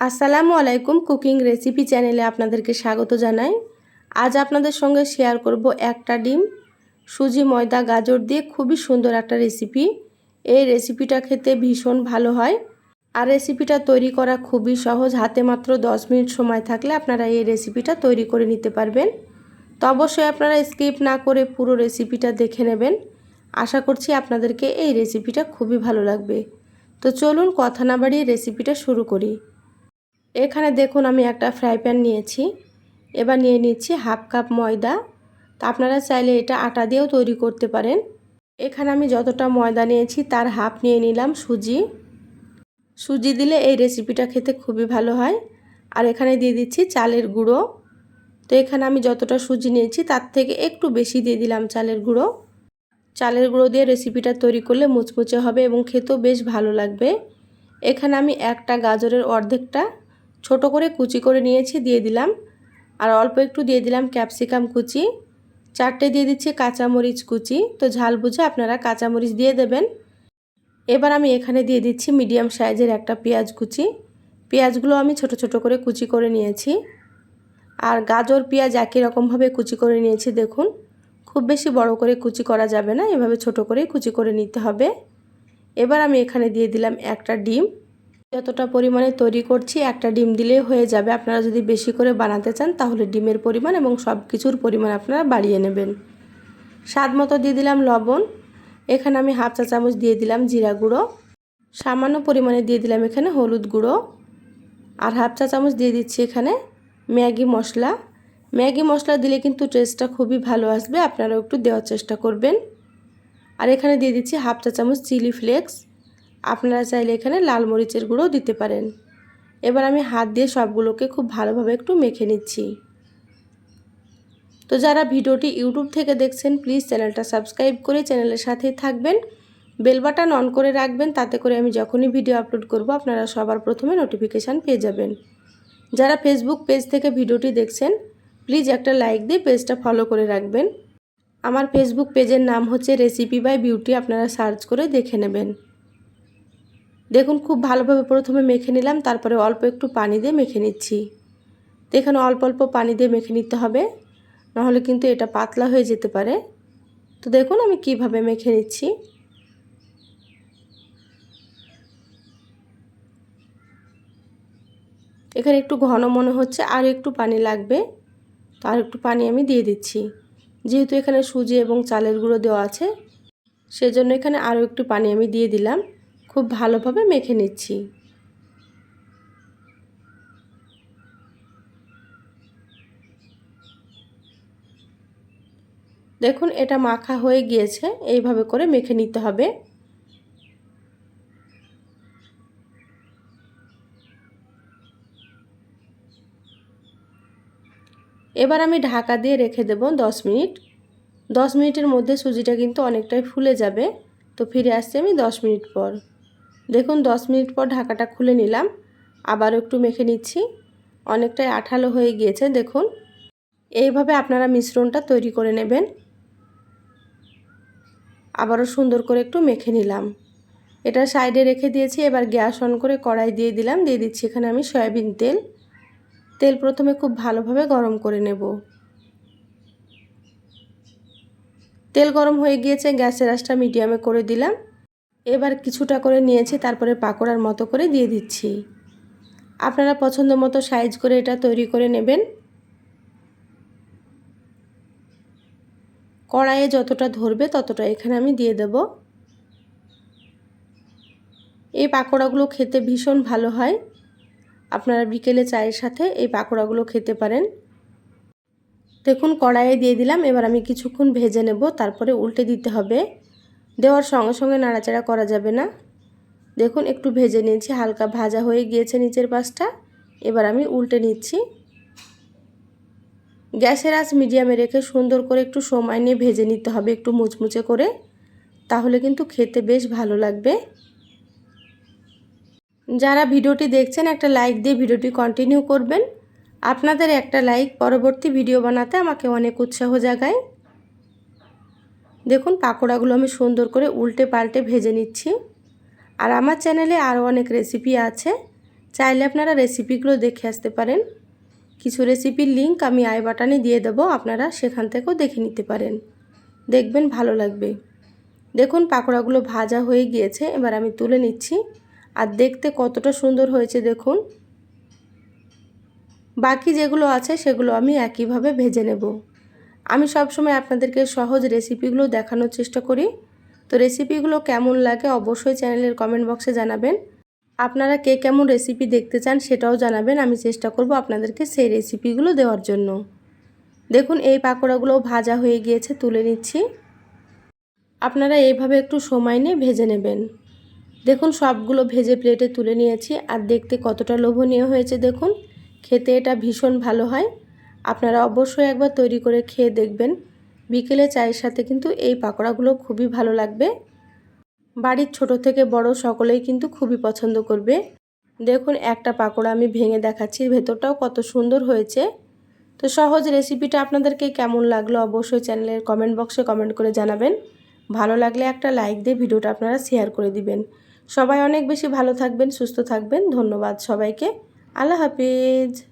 আসসালামু আলাইকুম cooking recipe চ্যানেলে আপনাদেরকে স্বাগত জানাই। আজ আপনাদের সঙ্গে শেয়ার করব একটা ডিম, সুজি, ময়দা, গাজর দিয়ে খুবই সুন্দর একটা রেসিপি। এই রেসিপিটা খেতে ভীষণ ভালো হয়। আর রেসিপিটা তৈরি করা খুবই সহজ, হাতে মাত্র 10 মিনিট সময় থাকলে আপনারা এই রেসিপিটা তৈরি করে নিতে পারবেন। তো অবশ্যই আপনারা স্কিপ না করে পুরো রেসিপিটা দেখে নেবেন। আশা করছি আপনাদেরকে এই রেসিপিটা খুবই ভালো লাগবে। তো চলুন কথা না বাড়িয়ে রেসিপিটা শুরু করি। এখানে দেখুন আমি একটা ফ্রাই প্যান নিয়েছি। এবার নিয়ে নিচ্ছি হাফ কাপ ময়দা। তা আপনারা চাইলে এটা আটা দিয়েও তৈরি করতে পারেন। এখানে আমি যতটা ময়দা নিয়েছি তার হাফ নিয়ে নিলাম সুজি। সুজি দিলে এই রেসিপিটা খেতে খুবই ভালো হয়। আর এখানে দিয়ে দিচ্ছি চালের গুঁড়ো। তো এখানে আমি যতটা সুজি নিয়েছি তার থেকে একটু বেশি দিয়ে দিলাম চালের গুঁড়ো। চালের গুঁড়ো দিয়ে রেসিপিটা তৈরি করলে মুচমুচে হবে এবং খেতেও বেশ ভালো লাগবে। এখানে আমি একটা গাজরের অর্ধেকটা ছোট করে কুচি করে নিয়েছি, দিয়ে দিলাম। আর অল্প একটু দিয়ে দিলাম ক্যাপসিকাম কুচি। চারটে দিয়ে দিচ্ছি কাঁচামরিচ কুচি। তো ঝাল বুঝে আপনারা কাঁচামরিচ দিয়ে দেবেন। এবার আমি এখানে দিয়ে দিচ্ছি মিডিয়াম সাইজের একটা পেঁয়াজ কুচি। পেঁয়াজগুলো আমি ছোট ছোট করে কুচি করে নিয়েছি। আর গাজর পেঁয়াজ একই রকমভাবে কুচি করে নিয়েছি, দেখুন। খুব বেশি বড় করে কুচি করা যাবে না, এভাবে ছোট করেই কুচি করে নিতে হবে। এবার আমি এখানে দিয়ে দিলাম একটা ডিম। যতটা পরিমাণে তৈরি করছি, একটা ডিম দিলেই হয়ে যাবে। আপনারা যদি বেশি করে বানাতে চান, তাহলে ডিমের পরিমাণ এবং সব কিছুর পরিমাণ আপনারা বাড়িয়ে নেবেন। স্বাদ মতো দিয়ে দিলাম লবণ। এখানে আমি হাফ চা চামচ দিয়ে দিলাম জিরা গুঁড়ো। সামান্য পরিমাণে দিয়ে দিলাম এখানে হলুদ গুঁড়ো। আর হাফ চা চামচ দিয়ে দিচ্ছি এখানে ম্যাগি মশলা। ম্যাগি মশলা দিলে কিন্তু টেস্টটা খুবই ভালো আসবে, আপনারাও একটু দেওয়ার চেষ্টা করবেন। আর এখানে দিয়ে দিচ্ছি হাফ চা চামচ চিলি ফ্লেক্স। আপনারা চাইলে এখানে লাল মরিচের গুঁড়োও দিতে পারেন। এবার আমি হাত দিয়ে সবগুলোকে খুব ভালোভাবে একটু মেখে নিচ্ছি। তো যারা ভিডিওটি ইউটিউব থেকে দেখছেন, প্লিজ চ্যানেলটা সাবস্ক্রাইব করে চ্যানেলের সাথেই থাকবেন। বেল বাটন অন করে রাখবেন, তাতে করে আমি যখনই ভিডিও আপলোড করব, আপনারা সবার প্রথমে নোটিফিকেশান পেয়ে যাবেন। যারা ফেসবুক পেজ থেকে ভিডিওটি দেখছেন, প্লিজ একটা লাইক দিয়ে পেজটা ফলো করে রাখবেন। আমার ফেসবুক পেজের নাম হচ্ছে রেসিপি বাই বিউটি, আপনারা সার্চ করে দেখে নেবেন। দেখুন, খুব ভালোভাবে প্রথমে মেখে নিলাম, তারপরে অল্প একটু পানি দিয়ে মেখে নিচ্ছি। দেখুন, অল্প অল্প পানি দিয়ে মেখে নিতে হবে, নাহলে কিন্তু এটা পাতলা হয়ে যেতে পারে। তো দেখুন, আমি কীভাবে মেখে নিচ্ছি। এখানে একটু ঘন মনে হচ্ছে, আর একটু পানি লাগবে, তো আর একটু পানি আমি দিয়ে দিচ্ছি। যেহেতু এখানে সুজি এবং চালের গুঁড়ো দেওয়া আছে, সেজন্য এখানে আরও একটু পানি আমি দিয়ে দিলাম। খুব ভালোভাবে মেখে নিচ্ছি। দেখুন, এটা মাখা হয়ে গিয়েছে, এইভাবে করে মেখে নিতে হবে। এবার আমি ঢাকা দিয়ে রেখে দেব দশ মিনিট। দশ মিনিটের মধ্যে সুজিটা কিন্তু অনেকটাই ফুলে যাবে। তো ফিরে আসছি আমি দশ মিনিট পর। দেখুন, দশ মিনিট পর ঢাকাটা খুলে নিলাম। আবারও একটু মেখে নিচ্ছি। অনেকটাই আঠালো হয়ে গিয়েছে, দেখুন। এইভাবে আপনারা মিশ্রণটা তৈরি করে নেবেন। আবারও সুন্দর করে একটু মেখে নিলাম। এটা সাইডে রেখে দিয়েছি, এবার গ্যাস অন করে কড়াই দিয়ে দিলাম। দিয়ে দিচ্ছি এখানে আমি সয়াবিন তেল। তেল প্রথমে খুব ভালোভাবে গরম করে নেব। তেল গরম হয়ে গিয়েছে, গ্যাসের আঁচটা মিডিয়ামে করে দিলাম। এবার কিছুটা করে নিয়েছি, তারপরে পাকোড়ার মতো করে দিয়ে দিচ্ছি। আপনারা পছন্দ মতো সাইজ করে এটা তৈরি করে নেবেন। কড়াইয়ে যতটা ধরবে ততটা এখানে আমি দিয়ে দেব। এই পাকোড়াগুলো খেতে ভীষণ ভালো হয়। আপনারা বিকেলে চায়ের সাথে এই পাকোড়াগুলো খেতে পারেন। দেখুন, কড়াইয়ে দিয়ে দিলাম, এবার আমি কিছুক্ষণ ভেজে নেব, তারপরে উল্টে দিতে হবে। দেওয়ার সঙ্গে সঙ্গে নাড়াচাড়া করা যাবে না। দেখুন, একটু ভেজে নিয়েছি, হালকা ভাজা হয়ে গিয়েছে নিচের পাশটা। এবার আমি উল্টে নিচ্ছি। গ্যাসের আঁচ মিডিয়ামে রেখে সুন্দর করে একটু সময় নিয়ে ভেজে নিতে হবে একটু মুচমুচে করে। তাহলে কিন্তু খেতে বেশ ভালো লাগবে। যারা ভিডিওটি দেখছেন, একটা লাইক দিয়ে ভিডিওটি কন্টিনিউ করবেন। আপনাদের একটা লাইক পরবর্তী ভিডিও বানাতে আমাকে অনেক উৎসাহ জাগায়। দেখুন পাকোড়াগুলো আমি সুন্দর করে উল্টে পাল্টে ভেজে নিচ্ছি। আর আমার চ্যানেলে আরও অনেক রেসিপি আছে। চাইলে আপনারা রেসিপিগুলো দেখে আসতে পারেন। কিছু রেসিপির লিঙ্ক আমি আই বাটানে দিয়ে দেবো, আপনারা সেখান থেকেও দেখে নিতে পারেন। দেখবেন ভালো লাগবে। দেখুন পাকোড়াগুলো ভাজা হয়ে গিয়েছে, এবার আমি তুলে নিচ্ছি। আর দেখতে কতটা সুন্দর হয়েছে দেখুন। বাকি যেগুলো আছে সেগুলো আমি একইভাবে ভেজে নেব। আমি সবসময় আপনাদেরকে সহজ রেসিপিগুলো দেখানোর চেষ্টা করি। তো রেসিপিগুলো কেমন লাগে অবশ্যই চ্যানেলের কমেন্ট বক্সে জানাবেন। আপনারা কে কেমন রেসিপি দেখতে চান সেটাও জানাবেন। আমি চেষ্টা করব আপনাদেরকে সেই রেসিপিগুলো দেওয়ার জন্য। দেখুন, এই পাকোড়াগুলো ভাজা হয়ে গিয়েছে, তুলে নিচ্ছি। আপনারা এইভাবে একটু সময় নিয়ে ভেজে নেবেন। দেখুন, সবগুলো ভেজে প্লেটে তুলে নিয়েছি। আর দেখতে কতটা লোভনীয় হয়েছে, দেখুন। খেতে এটা ভীষণ ভালো হয়। আপনারা অবশ্যই একবার তৈরি করে খেয়ে দেখবেন। বিকেলে চায়ের সাথে কিন্তু এই পাকোড়াগুলো খুবই ভালো লাগবে। বাড়ির ছোট থেকে বড় সকলেই কিন্তু খুবই পছন্দ করবে। দেখুন, একটা পাকোড়া আমি ভেঙে দেখাচ্ছি, ভেতরটাও কত সুন্দর হয়েছে। তো সহজ রেসিপিটা আপনাদেরকে কেমন লাগল অবশ্যই চ্যানেলের কমেন্ট বক্সে কমেন্ট করে জানাবেন। ভালো লাগলে একটা লাইক দিয়ে ভিডিওটা আপনারা শেয়ার করে দিবেন। সবাই অনেক বেশি ভালো থাকবেন, সুস্থ থাকবেন। ধন্যবাদ সবাইকে। আল্লাহ হাফিজ।